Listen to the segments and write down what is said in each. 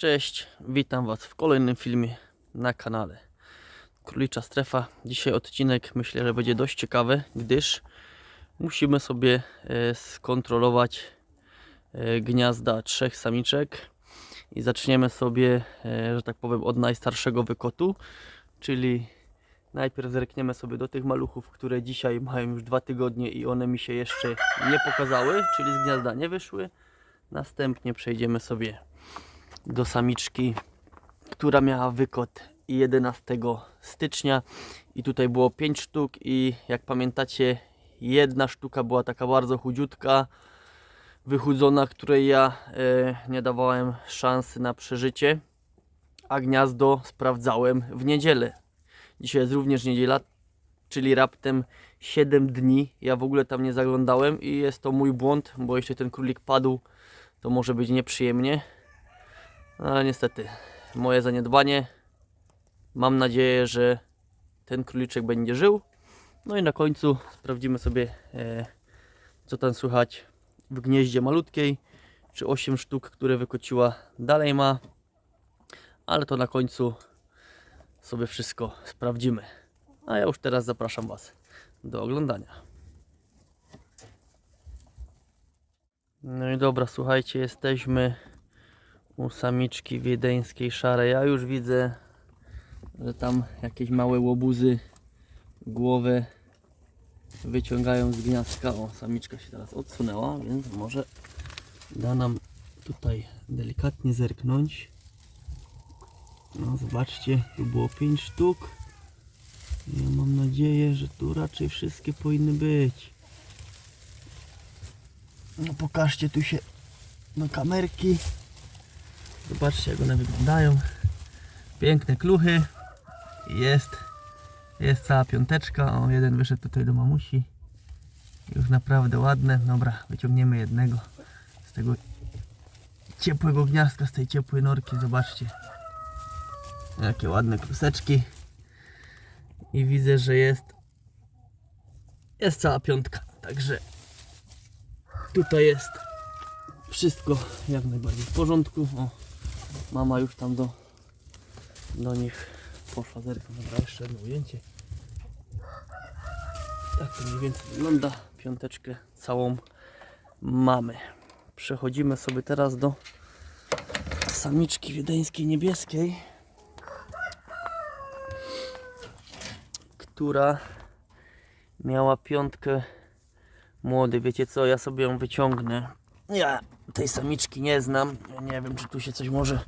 Cześć, witam Was w kolejnym filmie na kanale Królicza Strefa. Dzisiaj odcinek myślę, że będzie dość ciekawy, gdyż musimy sobie e, skontrolować e, gniazda trzech samiczek i zaczniemy sobie, e, że tak powiem, od najstarszego wykotu, czyli najpierw zerkniemy sobie do tych maluchów, które dzisiaj mają już dwa tygodnie i one mi się jeszcze nie pokazały, czyli z gniazda nie wyszły. Następnie przejdziemy sobie do samiczki, która miała wykot 11 stycznia. I tutaj było 5 sztuk i jak pamiętacie jedna sztuka była taka bardzo chudziutka wychudzona, której ja e, nie dawałem szansy na przeżycie a gniazdo sprawdzałem w niedzielę. Dzisiaj jest również niedziela czyli raptem 7 dni. Ja w ogóle tam nie zaglądałem i jest to mój błąd, bo jeśli ten królik padł to może być nieprzyjemnie ale niestety, moje zaniedbanie. Mam nadzieję, że ten króliczek będzie żył. No i na końcu sprawdzimy sobie, e, co tam słychać w gnieździe malutkiej. Czy 8 sztuk, które wykociła, dalej ma. Ale to na końcu sobie wszystko sprawdzimy. A ja już teraz zapraszam Was do oglądania. No i dobra, słuchajcie, jesteśmy u samiczki wiedeńskiej szarej. Ja już widzę, że tam jakieś małe łobuzy głowę wyciągają z gniazdka. O, samiczka się teraz odsunęła, więc może da nam tutaj delikatnie zerknąć. No zobaczcie, tu było 5 sztuk. Ja mam nadzieję, że tu raczej wszystkie powinny być. No pokażcie tu się do kamerki. Zobaczcie jak one wyglądają. Piękne kluchy. Jest, jest cała piąteczka. O, jeden wyszedł tutaj do mamusi. Już naprawdę ładne. Dobra, wyciągniemy jednego z tego ciepłego gniazdka, z tej ciepłej norki. Zobaczcie. Jakie ładne kluseczki. I widzę, że jest jest cała piątka. Także tutaj jest wszystko jak najbardziej w porządku. O, mama już tam do, do nich poszła. Zerkam, dobra, jeszcze jedno ujęcie. Tak to mniej więcej wygląda. Piąteczkę całą mamy. Przechodzimy sobie teraz do samiczki wiedeńskiej niebieskiej, która miała piątkę młody. Wiecie co, ja sobie ją wyciągnę. Ja tej samiczki nie znam. Nie wiem, czy tu się coś może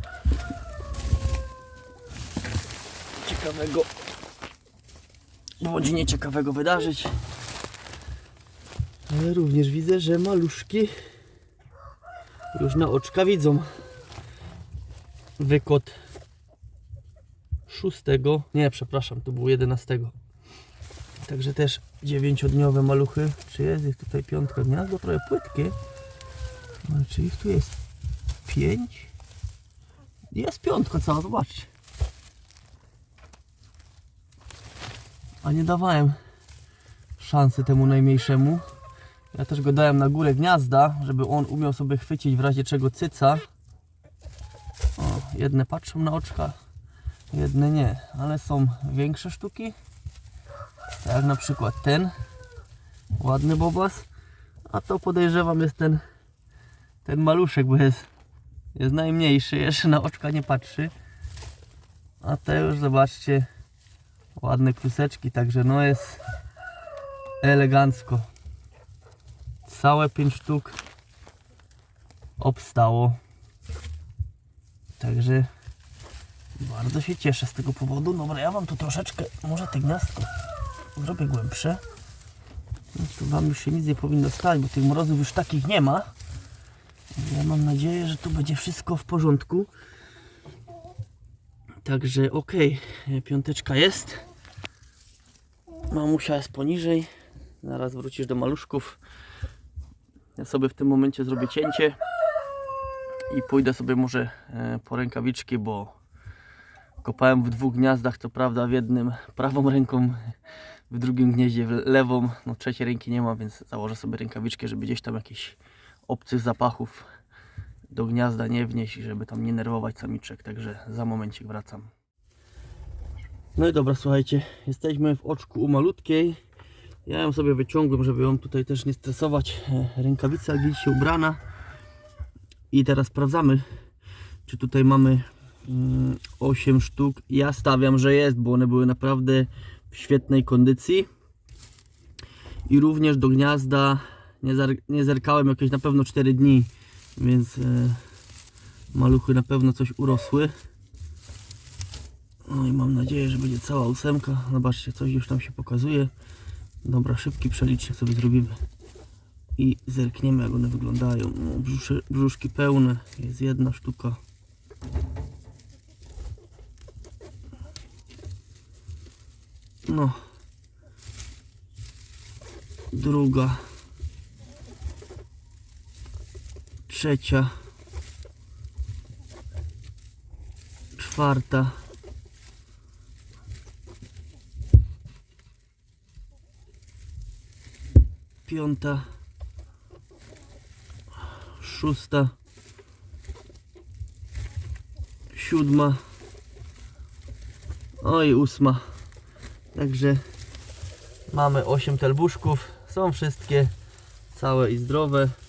ciekawego bądź nieciekawego wydarzyć. Ale również widzę, że maluszki już na oczka widzą wykot szóstego, nie przepraszam, to było 11. Także też dziewięciodniowe maluchy. Czy jest ich tutaj piątka gniazdo? Trochę płytkie. Ale czy ich tu jest pięć? Jest piątka cała, zobaczcie. A nie dawałem szansy temu najmniejszemu. Ja też go dałem na górę gniazda, żeby on umiał sobie chwycić w razie czego cyca. O, jedne patrzą na oczka, jedne nie, ale są większe sztuki. Tak jak na przykład ten. Ładny bobas. A to podejrzewam jest ten ten maluszek, bo jest, jest najmniejszy, jeszcze na oczka nie patrzy. A te już zobaczcie, ładne kluseczki, także no jest elegancko. Całe 5 sztuk obstało. Także bardzo się cieszę z tego powodu. Dobra, ja wam tu troszeczkę, może te gniazdko zrobię głębsze. No, tu wam już się nic nie powinno stać, bo tych mrozów już takich nie ma. Ja mam nadzieję, że tu będzie wszystko w porządku. Także ok, piąteczka jest. Mamusia jest poniżej. Zaraz wrócisz do maluszków. Ja sobie w tym momencie zrobię cięcie i pójdę sobie może e, po rękawiczki, bo kopałem w dwóch gniazdach, to prawda w jednym prawą ręką, w drugim gnieździe w lewą. No trzeciej ręki nie ma, więc założę sobie rękawiczkę, żeby gdzieś tam jakieś obcych zapachów do gniazda nie wnieść i żeby tam nie nerwować samiczek, także za momencik wracam. No i dobra, słuchajcie, jesteśmy w oczku u malutkiej. Ja ją sobie wyciągłem, żeby ją tutaj też nie stresować. E, Rękawica jak widzicie ubrana. I teraz sprawdzamy, czy tutaj mamy mm, 8 sztuk. Ja stawiam, że jest, bo one były naprawdę w świetnej kondycji. I również do gniazda nie, zer nie zerkałem jakieś na pewno 4 dni, więc e, maluchy na pewno coś urosły. No i mam nadzieję, że będzie cała ósemka. Zobaczcie, coś już tam się pokazuje. Dobra, szybki przelicznik sobie zrobimy. I zerkniemy jak one wyglądają. No, brzuszy, brzuszki pełne. Jest jedna sztuka. No. Druga. Trzecia. Czwarta. piąta, szósta, siódma, oj ósma. Także mamy 8 telbuszków. Są wszystkie całe i zdrowe.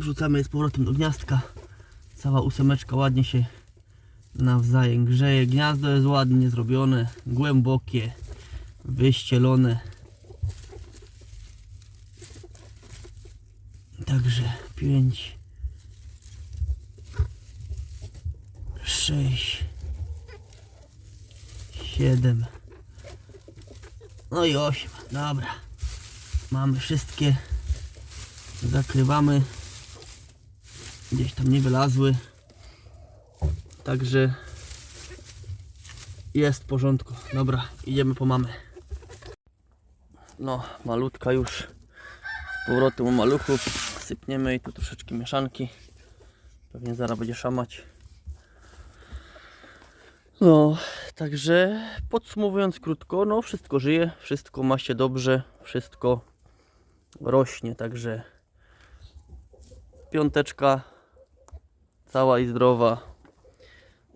Wrzucamy je z powrotem do gniazdka. Cała ósemeczka ładnie się nawzajem grzeje. Gniazdo jest ładnie zrobione, głębokie wyścielone. Także 5 6 7 No i 8. Dobra. Mamy wszystkie. Zakrywamy. Gdzieś tam nie wylazły. Także jest w porządku. Dobra, idziemy po mamy. No, malutka już z powrotem u maluchów. Sypniemy jej tu troszeczkę mieszanki. Pewnie zaraz będzie szamać. No, także podsumowując krótko, no wszystko żyje, wszystko ma się dobrze, wszystko rośnie, także piąteczka cała i zdrowa.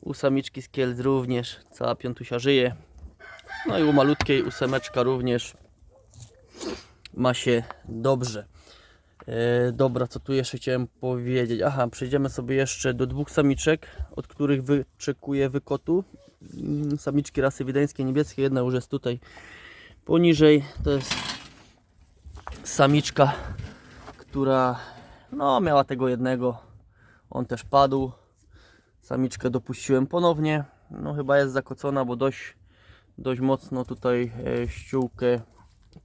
U samiczki z Kielc również cała piątusia żyje. No i u malutkiej ósemeczka również ma się dobrze. E, dobra, co tu jeszcze chciałem powiedzieć? Aha, przejdziemy sobie jeszcze do dwóch samiczek, od których wyczekuję wykotu. Mm, Samiczki rasy wiedeńskiej, niebieskie. Jedna już jest tutaj poniżej. To jest samiczka, która no, miała tego jednego. On też padł. Samiczkę dopuściłem ponownie. No chyba jest zakocona, bo dość, dość mocno tutaj e, ściółkę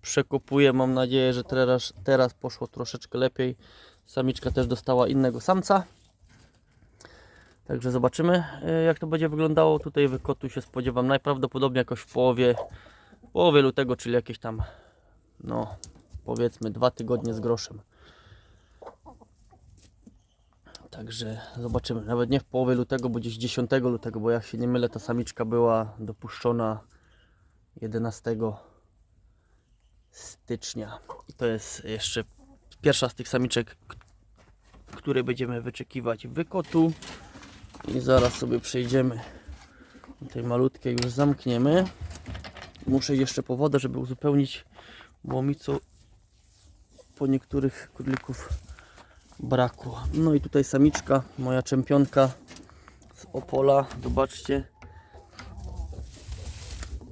przekopuje. Mam nadzieję, że teraz, teraz poszło troszeczkę lepiej. Samiczka też dostała innego samca. Także zobaczymy e, jak to będzie wyglądało. Tutaj wykotu się spodziewam najprawdopodobniej jakoś w połowie, w połowie lutego, czyli jakieś tam no powiedzmy dwa tygodnie z groszem. Także zobaczymy. Nawet nie w połowie lutego, bo gdzieś 10 lutego, bo jak się nie mylę, ta samiczka była dopuszczona 11 stycznia. I to jest jeszcze pierwsza z tych samiczek, k- której będziemy wyczekiwać wykotu. I zaraz sobie przejdziemy tej malutkiej, już zamkniemy. Muszę jeszcze po wodę, żeby uzupełnić, bo mi co po niektórych królików brakło. No i tutaj samiczka, moja czempionka z Opola. Zobaczcie.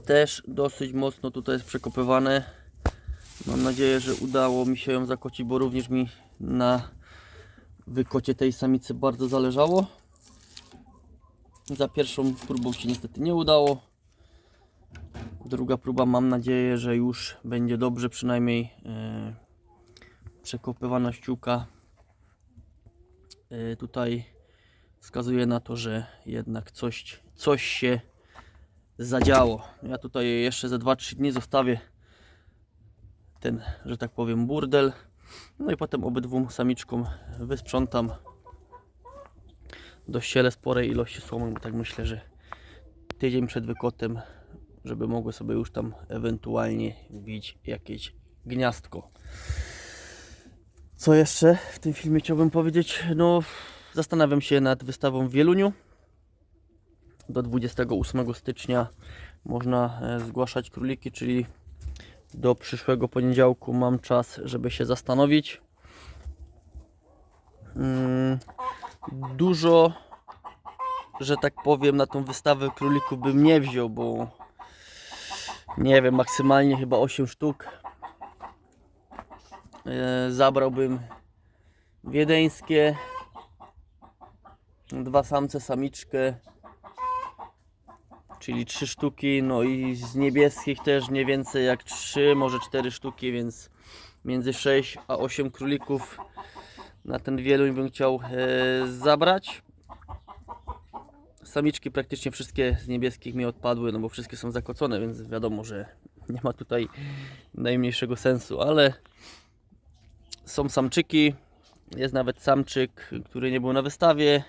Też dosyć mocno tutaj jest przekopywane. Mam nadzieję, że udało mi się ją zakocić, bo również mi na wykocie tej samicy bardzo zależało. Za pierwszą próbą się niestety nie udało. Druga próba mam nadzieję, że już będzie dobrze, przynajmniej e, przekopywana ściółka tutaj wskazuje na to, że jednak coś, coś się zadziało. Ja tutaj jeszcze ze 2-3 dni zostawię ten, że tak powiem, burdel. No i potem obydwu samiczkom wysprzątam do ściele sporej ilości słomy, bo tak myślę, że tydzień przed wykotem, żeby mogły sobie już tam ewentualnie wbić jakieś gniazdko. Co jeszcze w tym filmie chciałbym powiedzieć? No, zastanawiam się nad wystawą w Wieluniu. Do 28 stycznia można e, zgłaszać króliki, czyli do przyszłego poniedziałku mam czas, żeby się zastanowić. Mm, Dużo, że tak powiem, na tą wystawę królików bym nie wziął, bo nie wiem, maksymalnie chyba 8 sztuk. E, Zabrałbym wiedeńskie, dwa samce, samiczkę, czyli trzy sztuki, no i z niebieskich też nie więcej jak 3, może 4 sztuki, więc między 6 a 8 królików na ten wieluń bym chciał e, zabrać. Samiczki praktycznie wszystkie z niebieskich mi odpadły, no bo wszystkie są zakocone, więc wiadomo, że nie ma tutaj najmniejszego sensu, ale są samczyki. Jest nawet samczyk, który nie był na wystawie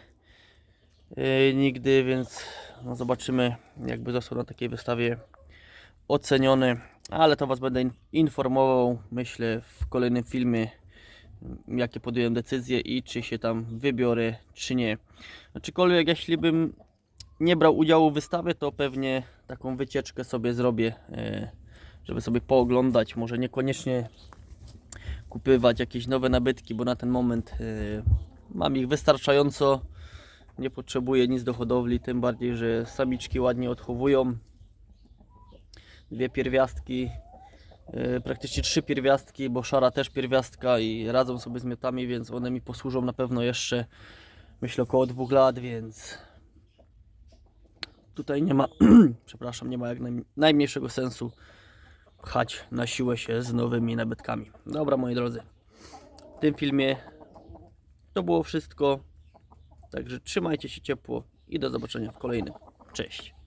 e, nigdy, więc no zobaczymy, jakby został na takiej wystawie oceniony. Ale to Was będę in- informował, myślę, w kolejnym filmie, jakie podjąłem decyzje i czy się tam wybiorę, czy nie. Aczkolwiek, jeśli bym nie brał udziału w wystawie, to pewnie taką wycieczkę sobie zrobię, e, żeby sobie pooglądać. Może niekoniecznie kupywać jakieś nowe nabytki, bo na ten moment e, mam ich wystarczająco. Nie potrzebuję nic do hodowli, tym bardziej, że samiczki ładnie odchowują. Dwie pierwiastki, e, praktycznie trzy pierwiastki, bo szara też pierwiastka i radzą sobie z miotami, więc one mi posłużą na pewno jeszcze, myślę, około dwóch lat, więc tutaj nie ma, przepraszam, nie ma jak naj, najmniejszego sensu pchać na siłę się z nowymi nabytkami. Dobra, moi drodzy, w tym filmie to było wszystko. Także trzymajcie się ciepło i do zobaczenia w kolejnym. Cześć.